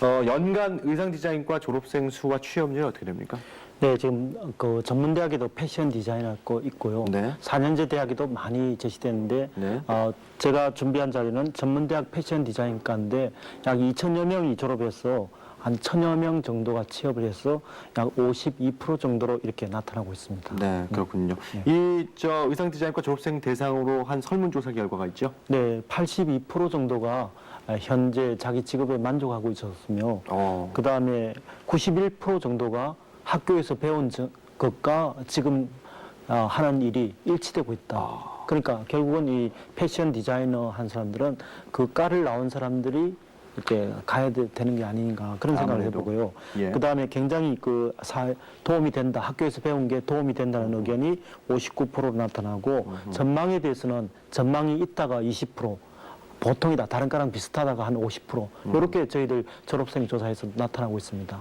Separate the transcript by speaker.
Speaker 1: 어, 연간 의상 디자인과 졸업생 수와 취업률이 어떻게 됩니까?
Speaker 2: 네, 지금 그 전문대학에도 패션 디자인학과 있고요.
Speaker 1: 네.
Speaker 2: 4년제 대학에도 많이 제시되는데
Speaker 1: 네.
Speaker 2: 어, 제가 준비한 자료는 전문대학 패션 디자인과인데 약 2천여 명이 졸업해서 한 천여 명 정도가 취업을 해서 약 52% 정도로 이렇게 나타나고 있습니다.
Speaker 1: 네, 그렇군요. 이 저 의상 디자인과 졸업생 대상으로 한 설문조사 결과가 있죠?
Speaker 2: 네, 82% 정도가 현재 자기 직업에 만족하고 있었으며
Speaker 1: 어.
Speaker 2: 그 다음에 91% 정도가 학교에서 배운 저- 것과 지금 어, 하는 일이 일치되고 있다.
Speaker 1: 아.
Speaker 2: 그러니까 결국은 이 패션 디자이너 한 사람들은 그 과를 나온 사람들이 이렇게 가야 되, 는게 아닌가 그런 생각을
Speaker 1: 아무래도.
Speaker 2: 해보고요.
Speaker 1: 예.
Speaker 2: 그 다음에 굉장히 그 사, 도움이 된다. 학교에서 배운 게 도움이 된다는 의견이 59%로 나타나고 전망에 대해서는 전망이 있다가 20%. 보통이다. 다른 과랑 비슷하다가 한 50%. 이렇게 저희들 졸업생 조사에서 나타나고 있습니다.